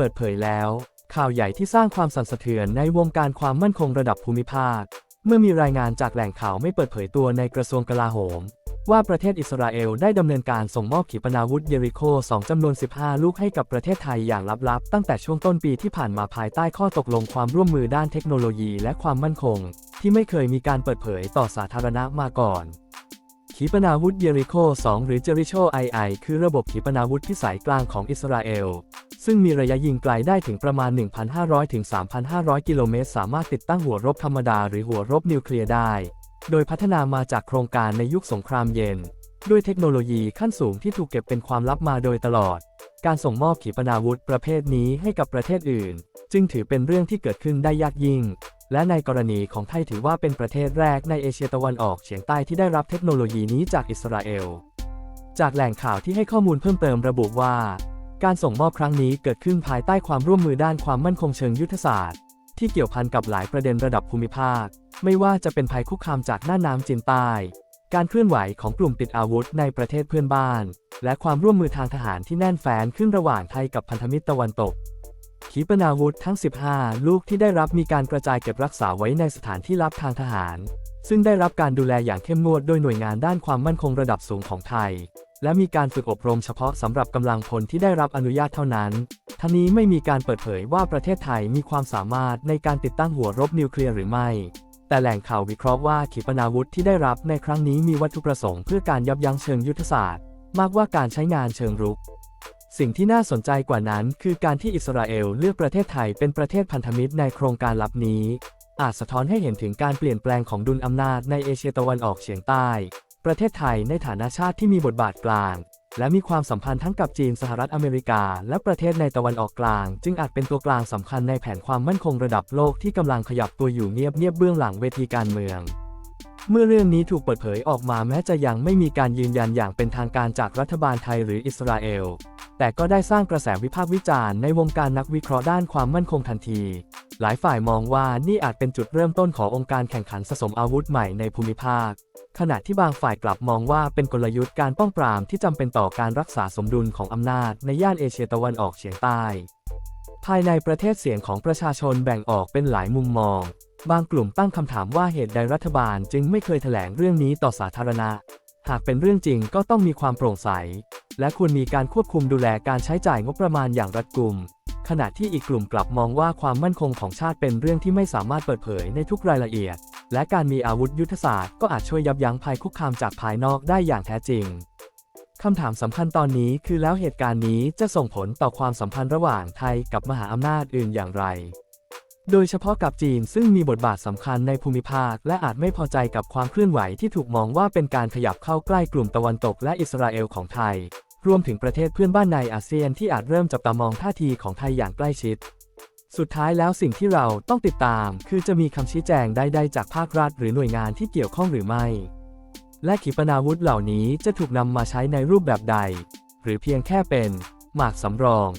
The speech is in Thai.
เปิดเผยแล้ว ข่าวใหญ่ที่สร้างความสั่นสะเทือนในวงการความมั่นคงระดับภูมิภาค เมื่อมีรายงานจากแหล่งข่าวไม่เปิดเผยตัวในกระทรวงกลาโหม ว่าประเทศอิสราเอลได้ดำเนินการส่งมอบขีปนาวุธเยริโค 2จำนวน 15 ลูกให้กับประเทศไทยอย่างลับๆ ตั้งแต่ช่วงต้นปีที่ผ่านมาภายใต้ข้อตกลงความร่วมมือด้านเทคโนโลยีและความมั่นคง ที่ไม่เคยมีการเปิดเผยต่อสาธารณะมาก่อน ขีปนาวุธเยริโค 2 หรือ Jericho II คือระบบขีปนาวุธพิสัยกลางของอิสราเอล ซึ่งมีระยะยิงไกลได้ถึงประมาณ 1,500 ถึง 3,500 กิโลเมตร สามารถติดตั้งหัวรบธรรมดาหรือหัวรบนิวเคลียร์ได้ โดยพัฒนามาจากโครงการในยุคสงครามเย็น ด้วยเทคโนโลยีขั้นสูงที่ถูกเก็บเป็นความลับมาโดยตลอด การส่งมอบขีปนาวุธประเภทนี้ให้กับประเทศอื่น จึงถือเป็นเรื่องที่เกิดขึ้นได้ยากยิ่ง และในกรณีของไทยถือว่าเป็นประเทศแรกในเอเชียตะวันออกเฉียงใต้ที่ได้รับเทคโนโลยีนี้จากอิสราเอล จากแหล่งข่าวที่ให้ข้อมูลเพิ่มเติมระบุว่า การส่งมอบครั้งนี้เกิดขึ้นภายใต้ความร่วมมือด้านความมั่นคงเชิงยุทธศาสตร์ ที่เกี่ยวพันกับหลายประเด็นระดับภูมิภาค ไม่ว่าจะเป็นภัยคุกคามจากหน้าน้ำจีนใต้การเคลื่อนไหวของกลุ่มติดอาวุธในประเทศเพื่อนบ้าน และความร่วมมือทางทหารที่แน่นแฟ้นขึ้นระหว่างไทยกับพันธมิตรตะวันตก ขีปนาวุธทั้ง 15 ลูกที่ได้รับมีการกระจายเก็บรักษาไว้ในสถานที่ลับทางทหาร ซึ่งได้รับการดูแลอย่างเข้มงวดโดยหน่วยงานด้านความมั่นคงระดับสูงของไทย และมีการฝึกอบรมเฉพาะสำหรับกำลังพลที่ได้รับอนุญาตเท่านั้นทั้งนี้ไม่มีการเปิดเผยว่าประเทศไทยมีความสามารถในการติดตั้งหัวรบนิวเคลียร์หรือไม่ แต่แหล่งข่าววิเคราะห์ว่าขีปนาวุธที่ได้รับในครั้งนี้มีวัตถุประสงค์เพื่อการยับยั้งเชิงยุทธศาสตร์ มากกว่าการใช้งานเชิงรุก สิ่งที่น่าสนใจกว่านั้นคือการที่อิสราเอลเลือกประเทศไทยเป็นประเทศพันธมิตรในโครงการลับนี้ อาจสะท้อนให้เห็นถึงการเปลี่ยนแปลงของดุลอำนาจในเอเชียตะวันออกเฉียงใต้ ประเทศไทยในฐานะชาติที่มีบทบาทกลาง และมีความสัมพันธ์ทั้งกับจีนสหรัฐอเมริกา และประเทศในตะวันออกกลาง จึงอาจเป็นตัวกลางสำคัญในแผนความมั่นคงระดับโลกที่กำลังขยับตัวอยู่เงียบๆเบื้องหลังเวทีการเมือง เมื่อเรื่องนี้ถูกเปิดเผยออกมาแม้จะยังไม่มีการยืนยันอย่างเป็นทางการจากรัฐบาลไทยหรืออิสราเอล แต่ก็ได้สร้างกระแสวิพากษ์วิจารณ์ในวงการนักวิเคราะห์ด้านความมั่นคงทันที หลายฝ่ายมองว่านี่อาจเป็นจุดเริ่มต้นขององค์การแข่งขันสะสมอาวุธใหม่ในภูมิภาค ขณะที่บางฝ่ายกลับมองว่าเป็นกลยุทธ์การป้องปรามที่จำเป็นต่อการรักษาสมดุลของอำนาจในย่านเอเชียตะวันออกเฉียงใต้ ภายในประเทศเสียงของประชาชนแบ่งออกเป็นหลายมุมมอง บางกลุ่มตั้งคำถามว่าเหตุใดรัฐบาลจึงไม่เคยแถลงเรื่องนี้ต่อสาธารณะ หากเป็นเรื่องจริงก็ต้องมีความโปร่งใส และควรมีการควบคุมดูแลการใช้จ่ายงบประมาณอย่างรัดกุม ขณะที่อีกกลุ่มกลับมองว่าความมั่นคงของชาติเป็นเรื่องที่ไม่สามารถเปิดเผยในทุกรายละเอียด และการมีอาวุธยุทธศาสตร์ก็อาจช่วยยับยั้งภัยคุกคามจากภายนอกได้อย่างแท้จริงคำถามสำคัญตอนนี้คือแล้วเหตุการณ์นี้จะส่งผลต่อความสัมพันธ์ระหว่างไทยกับมหาอำนาจอื่นอย่างไร โดยเฉพาะกับจีนซึ่งมีบทบาทสำคัญในภูมิภาค และอาจไม่พอใจกับความเคลื่อนไหวที่ถูกมองว่าเป็นการขยับเข้าใกล้กลุ่มตะวันตกและอิสราเอลของไทย รวมถึงประเทศเพื่อนบ้านในอาเซียนที่อาจเริ่มจับตามองท่าทีของไทยอย่างใกล้ชิด สุดท้ายแล้วสิ่งที่เราต้องติดตาม คือจะมีคำชี้แจงใดๆจากภาครัฐ หรือหน่วยงานที่เกี่ยวข้องหรือไม่ และขีปนาวุธเหล่านี้จะถูกนำมาใช้ในรูปแบบใด หรือเพียงแค่เป็น หมากสำรอง